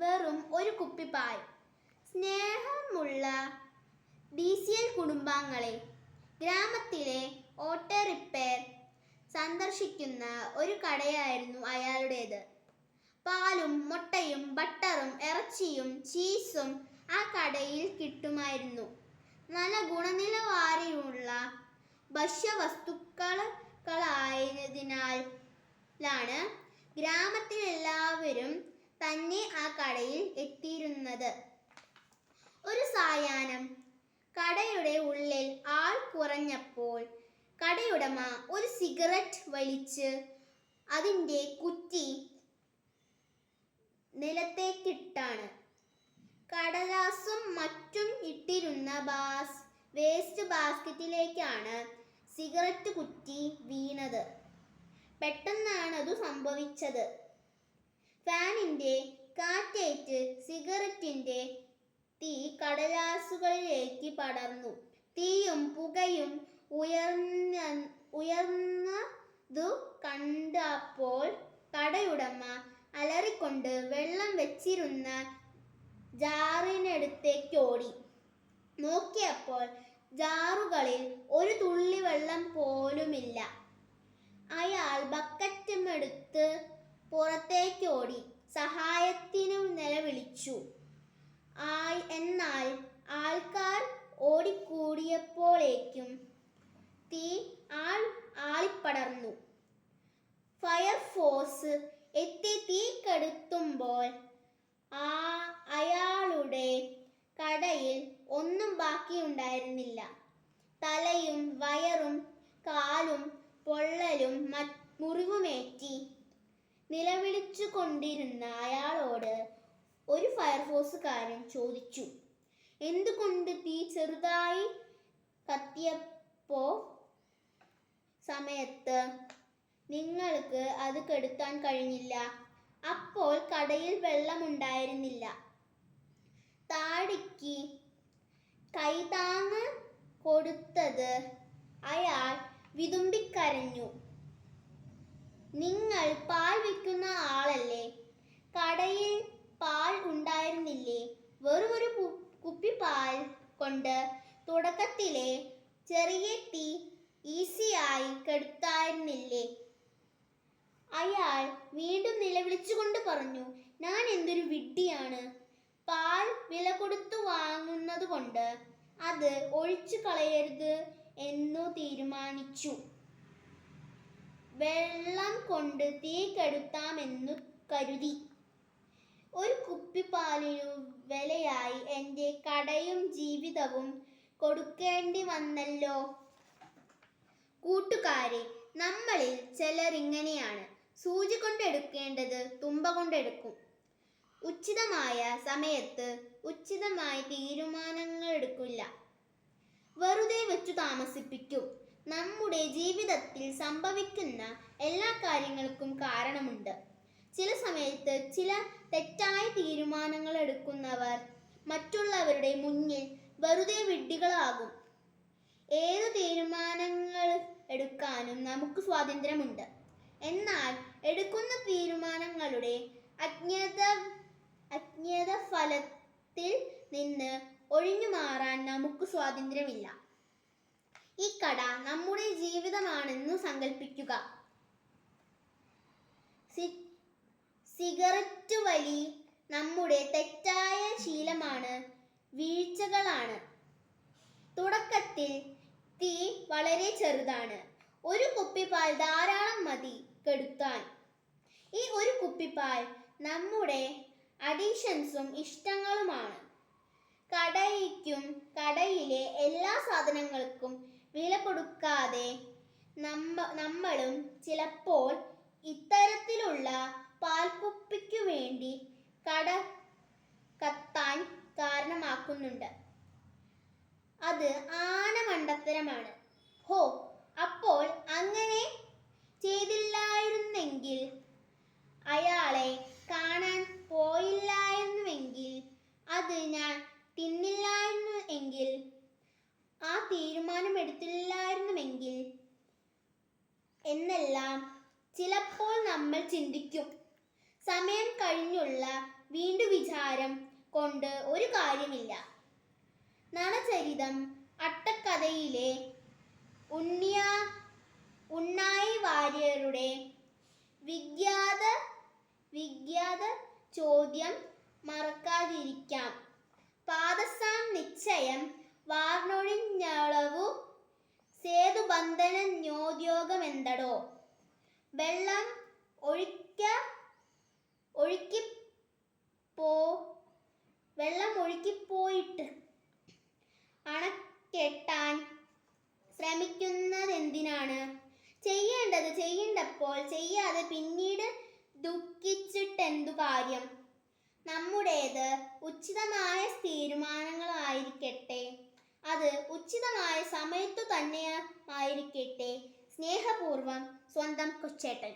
വെറും ഒരു കുപ്പി പാൽ സ്നേഹമുള്ള ഡി സി എൽ കുടുംബാംഗങ്ങളെ ഗ്രാമത്തിലെ ഓട്ടോ റിപ്പയർ സന്ദർശിക്കുന്ന ഒരു കടയായിരുന്നു അയാളുടേത്. പാലും മുട്ടയും ബട്ടറും ഇറച്ചിയും ചീസും ആ കടയിൽ കിട്ടുമായിരുന്നു. നല്ല ഗുണനിലവാരമുള്ള ഭക്ഷ്യവസ്തുക്കളായതിനാലാണ് ഗ്രാമത്തിലെല്ലാവരും തന്നെ ആ കടയിൽ എത്തിയിരുന്നത്. ഒരു സായാഹ്നം. കടയുടെ ഉള്ളിൽ ആൾ കുറഞ്ഞപ്പോൾ കടയുടമ ഒരു സിഗരറ്റ് വലിച്ച് അതിന്റെ കുറ്റി നിലത്തേക്കിട്ടാണ്. കടലാസും മറ്റും ഇട്ടിരുന്ന ബാസ് വേസ്റ്റ് ബാസ്ക്കറ്റിലേക്കാണ് സിഗരറ്റ് കുറ്റി വീണത്. പെട്ടെന്നാണ് അത് സംഭവിച്ചത്. ഫാനിന്റെ കാറ്റേറ്റ് സിഗരറ്റിന്റെ തീ കടലാസുകളിലേക്ക് പടർന്നു. തീയും പുകയും ഉയർന്ന ഉയർന്നതു കണ്ടപ്പോൾ കടയുടമ അലറിക്കൊണ്ട് വെള്ളം വെച്ചിരുന്ന ജാറിനടുത്തേക്ക് ഓടി. നോക്കിയപ്പോൾ ജാറുകളിൽ ഒരു തുള്ളി വെള്ളം പോലുമില്ല. അയാൾ ബക്കറ്റുമെടുത്ത് പുറത്തേക്ക് ഓടി സഹായത്തിനു നിലവിളിച്ചു. എന്നാൽ ആൾക്കാർ ഓടിക്കൂടിയപ്പോഴേക്കും തീ ആൾ ആളിപ്പടർന്നു. ഫയർഫോഴ്സ് എത്തി തീ കെടുത്തുമ്പോൾ ആ അയാളുടെ കടയിൽ ഒന്നും ബാക്കിയുണ്ടായിരുന്നില്ല. തലയും വയറും കാലും പൊള്ളലും മുറിവുമേറ്റി നിലവിളിച്ചു കൊണ്ടിരുന്ന അയാളോട് ഒരു ഫയർഫോഴ്സുകാരൻ ചോദിച്ചു എന്തുകൊണ്ട് തീ ചെറുതായി കത്തിയപ്പോ സമയത്ത് നിങ്ങൾക്ക് അത് കെടുത്താൻ കഴിഞ്ഞില്ല? അപ്പോൾ കടയിൽ വെള്ളമുണ്ടായിരുന്നില്ല. താടിക്ക് കൈതാങ്ങ് കൊടുത്തത് അയാൾ വിതുമ്പിക്കരഞ്ഞു. നിങ്ങൾ പാൽ വിൽക്കുന്ന ആളല്ലേ? കടയിൽ പാൽ ഉണ്ടായിരുന്നില്ലേ? വെറും ഒരു കുപ്പി പാൽ കൊണ്ട് തുടക്കത്തിലെ ചെറിയ തീ ഈസിയായി കെടുത്തായിരുന്നില്ലേ? അയാൾ വീണ്ടും നിലവിളിച്ചുകൊണ്ട് പറഞ്ഞു ഞാൻ എന്തൊരു വിഡ്ഢിയാണ്. പാൽ വില കൊടുത്തു വാങ്ങുന്നത് കൊണ്ട് അത് ഒഴിച്ചു കളയരുത് എന്നു തീരുമാനിച്ചു. വെള്ളം കൊണ്ട് തീ കെടുത്താമെന്നു കരുതി. ഒരു കുപ്പിപ്പാലിനു വിലയായി എന്റെ കടയും ജീവിതവും കൊടുക്കേണ്ടി വന്നല്ലോ. കൂട്ടുകാരെ നമ്മളിൽ ചിലർ ഇങ്ങനെയാണ്. സൂചി കൊണ്ടെടുക്കേണ്ടത് തുമ്പ കൊണ്ടെടുക്കും. ഉചിതമായ സമയത്ത് ഉചിതമായ തീരുമാനങ്ങൾ എടുക്കില്ല. വെറുതെ വെച്ചു താമസിപ്പിക്കും. നമ്മുടെ ജീവിതത്തിൽ സംഭവിക്കുന്ന എല്ലാ കാര്യങ്ങൾക്കും കാരണമുണ്ട്. ചില സമയത്ത് ചില തെറ്റായ തീരുമാനങ്ങൾ എടുക്കുന്നവർ മറ്റുള്ളവരുടെ മുന്നിൽ വെറുതെ വിഡ്ഢികളാകും. ഏത് തീരുമാനങ്ങൾ എടുക്കാനും നമുക്ക് സ്വാതന്ത്ര്യമുണ്ട്. എന്നാൽ എടുക്കുന്ന തീരുമാനങ്ങളുടെ അജ്ഞത അജ്ഞത ഫലത്തിൽ നിന്ന് ഒഴിഞ്ഞു മാറാൻ നമുക്ക് സ്വാതന്ത്ര്യമില്ല. ഈ കട നമ്മുടെ ജീവിതമാണെന്നു സങ്കല്പിക്കുക സിഗരറ്റ് വലി നമ്മുടെ തെറ്റായ ശീലമാണ് വീഴ്ചകളാണ്. തുടക്കത്തിൽ തീ വളരെ ചെറുതാണ്. ഒരു കുപ്പിപ്പാൽ ധാരാളം മതി കെടുത്താൻ. ഈ ഒരു കുപ്പിപ്പാൽ നമ്മുടെ അഡീഷൻസും ഇഷ്ടങ്ങളുമാണ്. കടയ്ക്കും കടയിലെ എല്ലാ സാധനങ്ങൾക്കും വില കൊടുക്കാതെ നമ്മ നമ്മളും ചിലപ്പോൾ ഇത്തരത്തിലുള്ള പാൽക്കുപ്പിക്കു വേണ്ടി കട കത്താൻ കാരണമാക്കുന്നുണ്ട്. അത് ആന മണ്ടത്തരമാണ് ഹോ അപ്പോൾ അങ്ങനെ തീരുമാനം എടുത്തില്ലായിരുന്നുവെങ്കിൽ എന്നെല്ലാം ചിലപ്പോൾ നമ്മൾ ചിന്തിക്കും. സമയം കഴിഞ്ഞുള്ള വീണ്ടു വിചാരം കൊണ്ട് ഒരു കാര്യമില്ല. നളചരിതം അട്ടക്കഥയിലെ ഉണ്ണിയ ഉണ്ണായി വാര്യരുടെ വിഖ്യാത വിഖ്യാത ചോദ്യം മറക്കാതിരിക്കാം. പാദസാം നിശ്ചയം വാർണൊഴിഞ്ഞളവു സേതുബന്ധന ന്യോദ്യോഗമെന്തടോ വെള്ളം ഒഴിക്ക ഒഴുക്കി പോ വെള്ളം ഒഴുക്കിപ്പോയിട്ട് അണക്കെട്ടാൻ ശ്രമിക്കുന്നതെന്തിനാണ്? ചെയ്യേണ്ടത് ചെയ്യേണ്ടപ്പോൾ ചെയ്യാതെ പിന്നീട് ദുഃഖിച്ചിട്ടെന്തു കാര്യം? നമ്മുടേത് ഉചിതമായ തീരുമാനങ്ങളായിരിക്കട്ടെ അത് ഉചിതമായ സമയത്തു തന്നെയായിരിക്കട്ടെ സ്നേഹപൂർവം സ്വന്തം കൊച്ചേട്ടൻ.